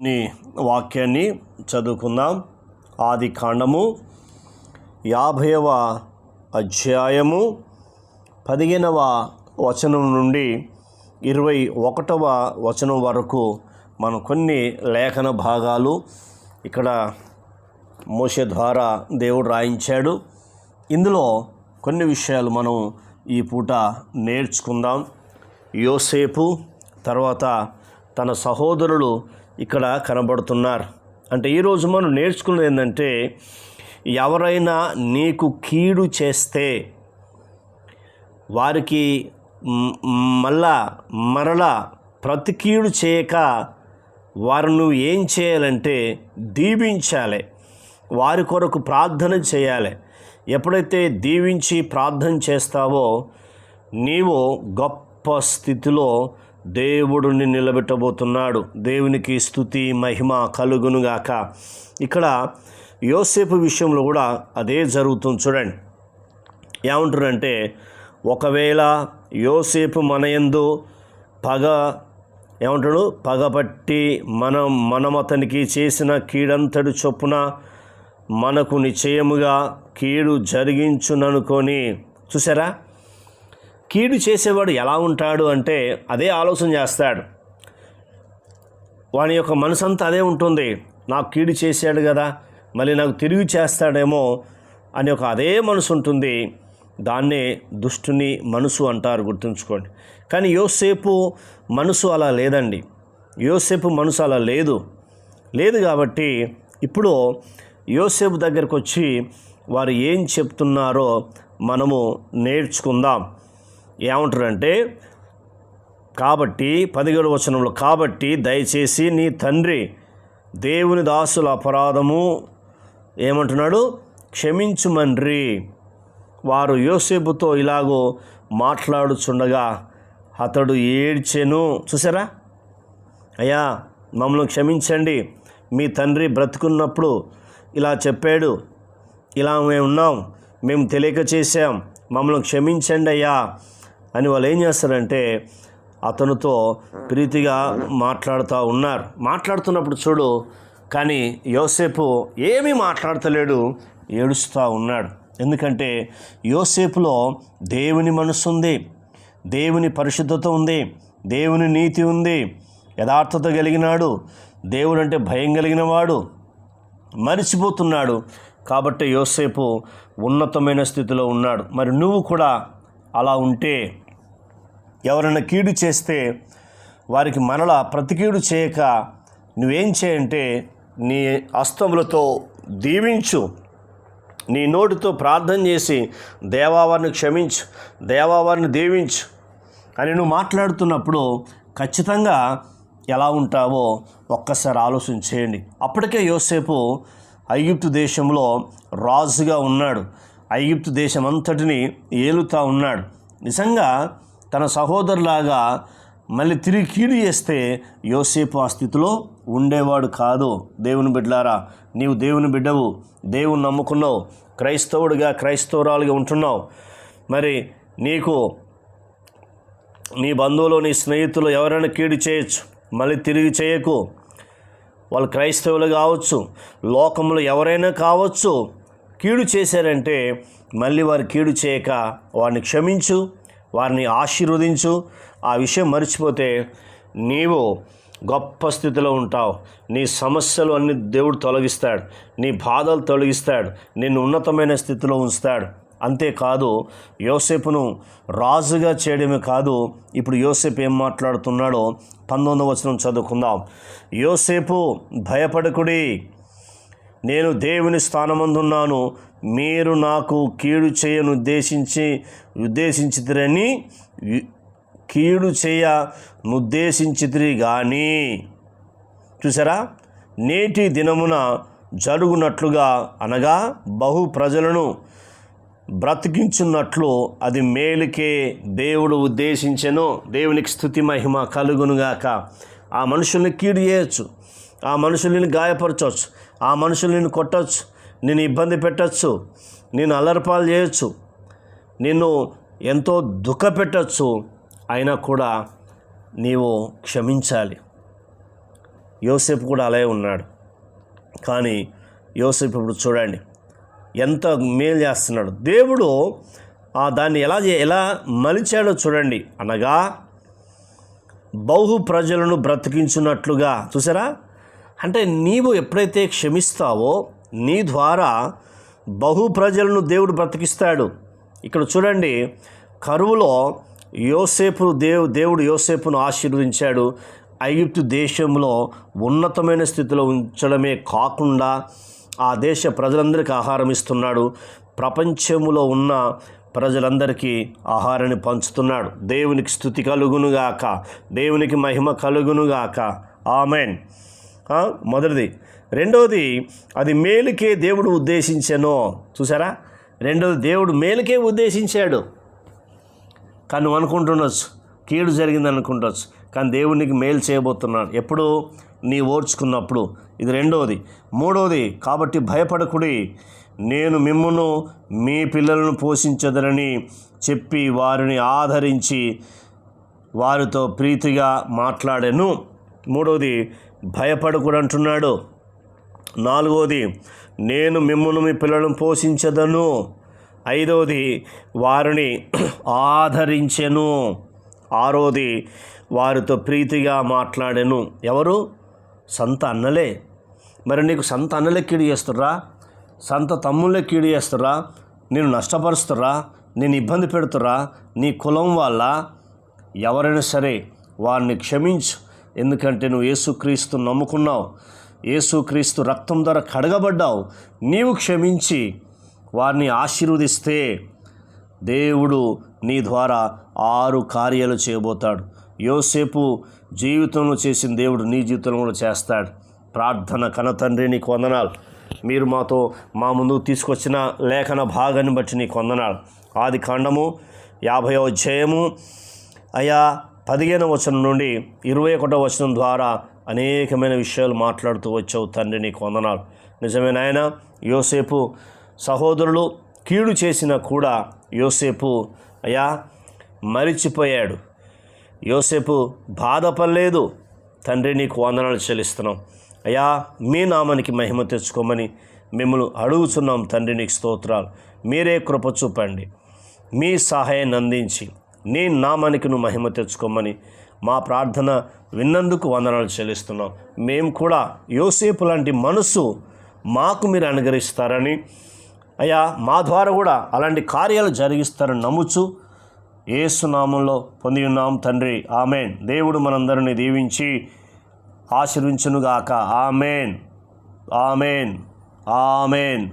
నీ వాక్యాన్ని చదువుకుందాం. ఆది కాండము యాభైవ అధ్యాయము పదిహేనవ వచనం నుండి ఇరవై ఒకటవ వచనం వరకు మనం కొన్ని లేఖన భాగాలు ఇక్కడ మోసే ద్వారా దేవుడు రాయించాడు. ఇందులో కొన్ని విషయాలు మనం ఈ పూట నేర్చుకుందాం. యోసేపు తర్వాత తన సహోదరులు ఇక్కడ కనబడుతున్నారు. అంటే ఈరోజు మనం నేర్చుకున్నది ఏంటంటే ఎవరైనా నీకు కీడు చేస్తే వారికి మళ్ళా మరలా ప్రతి కీడు చేయక వారు నువ్వు ఏం చేయాలంటే దీవించాలి. వారి కొరకు ప్రార్థన చేయాలి. ఎప్పుడైతే దీవించి ప్రార్థన చేస్తావో నీవు గొప్ప స్థితిలో దేవుడిని నిలబెట్టబోతున్నాడు. దేవునికి స్థుతి మహిమ కలుగునుగాక. ఇక్కడ యోసేపు విషయంలో కూడా అదే జరుగుతుంది చూడండి. ఏమంటారంటే ఒకవేళ యోసేపు మనయందు పగ ఏమంటాడు? పగపట్టి మనం మనం అతనికి చేసిన కీడంతడు చొప్పున మనకు నిశ్చయముగా కీడు జరిగించుననుకొని చూసారా? కీడు చేసేవాడు ఎలా ఉంటాడు అంటే అదే ఆలోచన చేస్తాడు. వాని యొక్క మనసంతా అదే ఉంటుంది. నాకు కీడు చేశాడు కదా మళ్ళీ నాకు తిరిగి చేస్తాడేమో అని ఒక అదే మనసు ఉంటుంది. దాన్నే దుష్టుని మనసు అంటారు గుర్తుంచుకోండి. కానీ యోసేపు మనసు అలా లేదండి. యోసేపు మనసు అలా లేదు. లేదు కాబట్టి ఇప్పుడు యోసేపు దగ్గరకు వచ్చి వారు ఏం చెప్తున్నారో మనము నేర్చుకుందాం. ఏమంటారంటే కాబట్టి పదిహేడు వచనంలో కాబట్టి దయచేసి నీ తండ్రి దేవుని దాసుల అపరాధము ఏమంటున్నాడు? క్షమించుమన్రి. వారు యోసేపుతో ఇలాగో మాట్లాడుచుండగా అతడు ఏడ్చెను. చూసారా? అయ్యా మమ్మల్ని క్షమించండి. మీ తండ్రి బ్రతుకున్నప్పుడు ఇలా చెప్పాడు. ఇలా మేము ఉన్నాం. మేము తెలియక చేశాం. మమ్మల్ని క్షమించండి అయ్యా. అని వాళ్ళు ఏం చేస్తారంటే అతనితో ప్రీతిగా మాట్లాడుతూ ఉన్నారు. మాట్లాడుతున్నప్పుడు చూడు కానీ యోసేపు ఏమీ మాట్లాడతలేడు ఏడుస్తూ ఉన్నాడు. ఎందుకంటే యోసేపులో దేవుని మనసు ఉంది దేవుని పరిశుద్ధత ఉంది దేవుని నీతి ఉంది యథార్థత కలిగినాడు దేవుడు అంటే భయం కలిగిన వాడు మరిచిపోతున్నాడు. కాబట్టి యోసేపు ఉన్నతమైన స్థితిలో ఉన్నాడు. మరి నువ్వు కూడా అలా ఉంటే ఎవరైనా కీడు చేస్తే వారికి మరలా ప్రతికీడు చేయక నువ్వేం చేయంటే నీ అస్తములతో దీవించు. నీ నోటితో ప్రార్థన చేసి దేవావారిని క్షమించు దేవావారిని దీవించు అని నువ్వు మాట్లాడుతున్నప్పుడు ఖచ్చితంగా ఎలా ఉంటావో ఒక్కసారి ఆలోచన చేయండి. అప్పటికే యోసేపు ఐగుప్తు దేశంలో రాజుగా ఉన్నాడు. ఐగుప్తు దేశం అంతటిని ఏలుతా ఉన్నాడు. నిజంగా తన సహోదరులాగా మళ్ళీ తిరిగి కీడు చేస్తే యోసేపు ఆ స్థితిలో ఉండేవాడు కాదు. దేవుని బిడ్డలారా నీవు దేవుని బిడ్డవు. దేవుని నమ్ముకున్నావు. క్రైస్తవుడిగా క్రైస్తవురాలుగా ఉంటున్నావు. మరి నీకు నీ బంధువులు నీ స్నేహితులు ఎవరైనా కీడు చేయొచ్చు. మళ్ళీ తిరిగి చేయకు. వాళ్ళు క్రైస్తవులు కావచ్చు లోకంలో ఎవరైనా కావచ్చు కీడు చేశారంటే మళ్ళీ వారు కీడు చేయక వారిని క్షమించు. వారిని ఆశీర్వదించు. ఆ విషయం మర్చిపోతే నీవు గొప్ప స్థితిలో ఉంటావు. నీ సమస్యలు అన్ని దేవుడు తొలగిస్తాడు. నీ బాధలు తొలగిస్తాడు. నిన్ను ఉన్నతమైన స్థితిలో ఉంచుతాడు. అంతేకాదు యోసేపును రాజుగా చేయడమే కాదు ఇప్పుడు యోసేపు ఏం మాట్లాడుతున్నాడో పంతొమ్మిదవ వచనం చదువుకుందాం. యోసేపు భయపడకుడి. నేను దేవుని స్థానమందున్నాను. మీరు నాకు కీడు చేయను ఉద్దేశించి ఉద్దేశించితిరని కీడు చేయ నుద్దేశించితిరి కానీ చూసారా నేటి దినమున జరుగునట్లుగా అనగా బహు ప్రజలను బ్రతికించున్నట్లు అది మేలుకే దేవుడు ఉద్దేశించెను. దేవునికి స్థుతి మహిమ కలుగునుగాక. ఆ మనుషుల్ని కీడు చేయొచ్చు. ఆ మనుషుల్ని గాయపరచవచ్చు ఆ మనుషుల్ని కొట్టచ్చు. నేను ఇబ్బంది పెట్టచ్చు నేను అల్లరిపాలు చేయొచ్చు నిన్ను ఎంతో దుఃఖ పెట్టచ్చు అయినా కూడా నీవు క్షమించాలి. యోసేపు కూడా అలాగే ఉన్నాడు. కానీ యోసేపు ఇప్పుడు చూడండి ఎంత మేలు చేస్తున్నాడు. దేవుడు ఆ దాన్ని ఎలా ఎలా మలిచాడో చూడండి. అనగా బహు ప్రజలను బ్రతికించున్నట్లుగా. చూసారా? అంటే నీవు ఎప్పుడైతే క్షమిస్తావో నీ ద్వారా బహు ప్రజలను దేవుడు బ్రతికిస్తాడు. ఇక్కడ చూడండి కరువులో యోసేపు దేవు దేవుడు యోసేపును ఆశీర్వదించాడు. ఐగుప్తు దేశంలో ఉన్నతమైన స్థితిలో ఉంచడమే కాకుండా ఆ దేశ ప్రజలందరికీ ఆహారం ఇస్తున్నాడు. ప్రపంచంలో ఉన్న ప్రజలందరికీ ఆహారాన్ని పంచుతున్నాడు. దేవునికి స్థుతి కలుగునుగాక. దేవునికి మహిమ కలుగునుగాక. ఆమెన్. మొదటిది. రెండవది అది మేలుకే దేవుడు ఉద్దేశించను. చూసారా రెండవది దేవుడు మేలుకే ఉద్దేశించాడు. కానీ నువ్వు అనుకుంటుండొచ్చు. కీడు జరిగింది అనుకుంటొచ్చు కానీ దేవునికి మేలు చేయబోతున్నాడు. ఎప్పుడు? నీ ఓర్చుకున్నప్పుడు. ఇది రెండవది మూడవది కాబట్టి భయపడకుడి. నేను మిమ్మును మీ పిల్లలను పోషించదనని చెప్పి వారిని ఆదరించి వారితో ప్రీతిగా మాట్లాడాను. మూడవది భయపడకుడంటున్నాడు. నాలుగవది నేను మిమ్మల్ని మీ పిల్లలను పోషించదను. ఐదవది వారిని ఆదరించెను. ఆరోది వారితో ప్రీతిగా మాట్లాడెను. ఎవరు? సంత అన్నలే. మరి నీకు సంత అన్నలే కీడు చేస్తుర్రా? సంత తమ్ముళ్ళే కీడు చేస్తురా నేను నష్టపరుస్తురా నేను ఇబ్బంది పెడుతురా నీ కులం వల్ల ఎవరైనా సరే వారిని క్షమించు. ఎందుకంటే నువ్వు యేసుక్రీస్తు నమ్ముకున్నావు. యేసుక్రీస్తు రక్తం ద్వారా కడగబడ్డావు. నీవు క్షమించి వారిని ఆశీర్వదిస్తే దేవుడు నీ ద్వారా ఆరు కార్యాలు చేయబోతాడు. యోసేపు జీవితంలో చేసిన దేవుడు నీ జీవితంలో కూడా చేస్తాడు. ప్రార్థన కనతండ్రి నీకు వందనాలు. మీరు మాతో మా ముందు తీసుకొచ్చిన లేఖన భాగాన్ని బట్టి నీకు వందనాలు. ఆది కాండము యాభై అధ్యాయము. అయా పదిహేను వచనం నుండి ఇరవై ఒకటో వచనం ద్వారా అనేకమైన విషయాలు మాట్లాడుతూ వచ్చావు తండ్రి నీకు వందనాలు. నిజమే నాయన యోసేపు సహోదరులు కీడు చేసినా కూడా యోసేపు అయా మరిచిపోయాడు. యోసేపు బాధపడలేదు. తండ్రి నీకు వందనాలు చెల్లిస్తున్నాం. అయ్యా మీ నామానికి మహిమ తెచ్చుకోమని మిమ్మల్ని అడుగుతున్నాం తండ్రి నీకు స్తోత్రాలు. మీరే కృప చూపండి. మీ సహాయాన్ని అందించి నీ నామానికి నువ్వు మహిమ తెచ్చుకోమని మా ప్రార్థన విన్నందుకు వందనాలు చెల్లిస్తున్నాం. మేము కూడా యోసేపు లాంటి మనసు మాకు మీరు అనుగ్రహిస్తారని. అయ్యా మా ద్వారా కూడా అలాంటి కార్యాలు జరిగిస్తారని నమ్ముచు ఏసునామంలో పొంది ఉన్నాం తండ్రి. ఆమెన్. దేవుడు మనందరిని దీవించి ఆశీర్వించునుగాక. ఆమెన్. ఆమెన్. ఆమెన్.